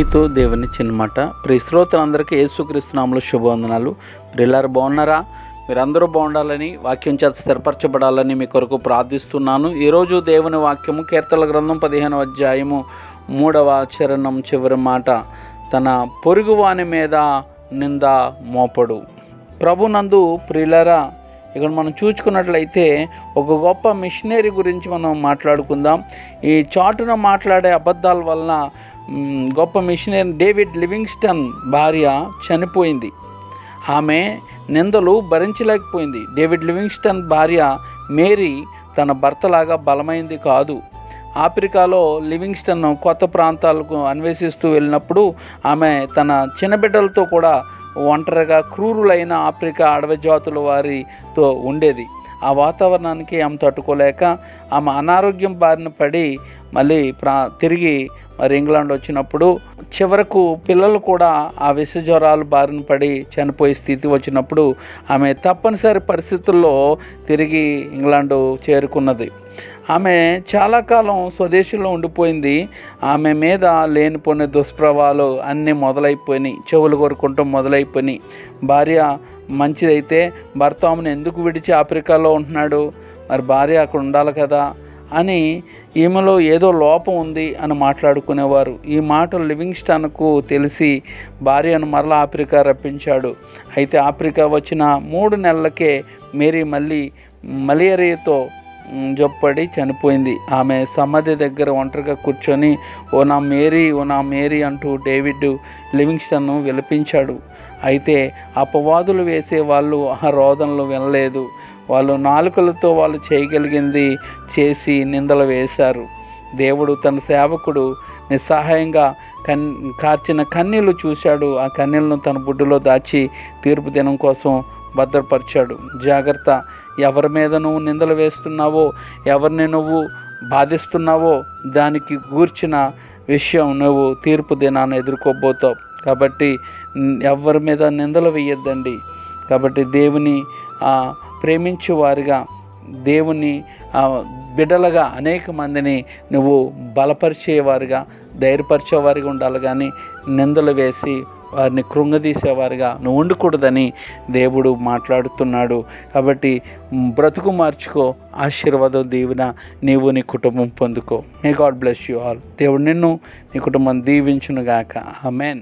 మీతో దేవుని చిన్నమాట ప్రిశ్రోతలందరికీ యేసుక్రీస్తునాములు శుభవందనాలు. ప్రియులారు బాగున్నారా? మీరందరూ బాగుండాలని వాక్యం చేత స్థిరపరచబడాలని మీ కొరకు ప్రార్థిస్తున్నాను. ఈరోజు దేవుని వాక్యము కీర్తల గ్రంథం పదిహేను అధ్యాయము మూడవ చరణం చివరి మాట. తన పొరుగువాని మీద నింద మోపడు. ప్రభునందు ప్రిలరా ఇక్కడ మనం చూసుకున్నట్లయితే ఒక గొప్ప మిషనరీ గురించి మనం మాట్లాడుకుందాం. ఈ చాటున మాట్లాడే అబద్ధాల వలన గొప్ప మిషనరీ డేవిడ్ లివింగ్స్టన్ భార్య చనిపోయింది. ఆమె నిందలు భరించలేకపోయింది. డేవిడ్ లివింగ్స్టన్ భార్య మేరీ తన భర్తలాగా బలమైంది కాదు. ఆఫ్రికాలో లివింగ్స్టన్ కొత్త ప్రాంతాలకు అన్వేషిస్తూ వెళ్ళినప్పుడు ఆమె తన చిన్న బిడ్డలతో కూడా ఒంటరిగా క్రూరులైన ఆఫ్రికా అడవి జాతుల వారితో ఉండేది. ఆ వాతావరణానికి ఆమె తట్టుకోలేక ఆమె అనారోగ్యం బారిన పడి మళ్ళీ ప్రా తిరిగి మరి ఇంగ్లాండ్ వచ్చినప్పుడు చివరకు పిల్లలు కూడా ఆ విష జ్వరాలు బారిన పడి చనిపోయే స్థితి వచ్చినప్పుడు ఆమె తప్పనిసరి పరిస్థితుల్లో తిరిగి ఇంగ్లాండ్ చేరుకున్నది. ఆమె చాలా కాలం స్వదేశంలో ఉండిపోయింది. ఆమె మీద లేనిపోయిన దుష్ప్రభావాలు అన్నీ మొదలైపోయినాయి. చెవులు కొరుకుంటూ మొదలైపోయినాయి. భార్య మంచిదైతే భర్త ఆమెను ఎందుకు విడిచి ఆఫ్రికాలో ఉంటున్నాడు? మరి భార్య అక్కడ ఉండాలి కదా. అని ఈమెలో ఏదో లోపం ఉంది అని మాట్లాడుకునేవారు. ఈ మాట లివింగ్స్టన్కు తెలిసి భార్యను మరలా ఆఫ్రికా రప్పించాడు. అయితే ఆఫ్రికా వచ్చిన మూడు నెలలకే మేరీ మళ్ళీ మలేరియాతో జొప్పడి జబ్బడి చనిపోయింది. ఆమె సమాధి దగ్గర ఒంటరిగా కూర్చొని ఓ నా మేరీ ఓ నా మేరీ అంటూ డేవిడ్ లివింగ్స్టన్ను విలపించాడు. అయితే అపవాదులు వేసే వాళ్ళు ఆ రోదనలు వినలేదు. వాళ్ళు నాలుకలతో వాళ్ళు చేయగలిగింది చేసి నిందలు వేశారు. దేవుడు తన సేవకుడు నిస్సహాయంగా కన్ కార్చిన కన్నీళ్ళు చూశాడు. ఆ కన్నీళ్ళను తన బుడ్డులో దాచి తీర్పు దినం కోసం భద్రపరిచాడు. జాగ్రత్త ఎవరి మీద నువ్వు నిందలు వేస్తున్నావో ఎవరిని నువ్వు బాధిస్తున్నావో దానికి గూర్చిన విషయం నువ్వు తీర్పు దినాన్ని ఎదుర్కోబోతావు. కాబట్టి ఎవరి మీద నిందలు వేయొద్దండి. కాబట్టి దేవుని ప్రేమించేవారుగా వారిగా దేవుని బిడ్డలుగా అనేక మందిని నువ్వు బలపరిచేవారుగా ధైర్యపరిచేవారిగా ఉండాలి. కానీ నిందలు వేసి వారిని కృంగదీసేవారుగా నువ్వు ఉండకూడదని దేవుడు మాట్లాడుతున్నాడు. కాబట్టి బ్రతుకు మార్చుకో ఆశీర్వాదం దీవిన నీవు నీ కుటుంబం పొందుకో. May God bless you all దేవుడు నిన్ను నీ కుటుంబం దీవించునుగాక. ఆమెన్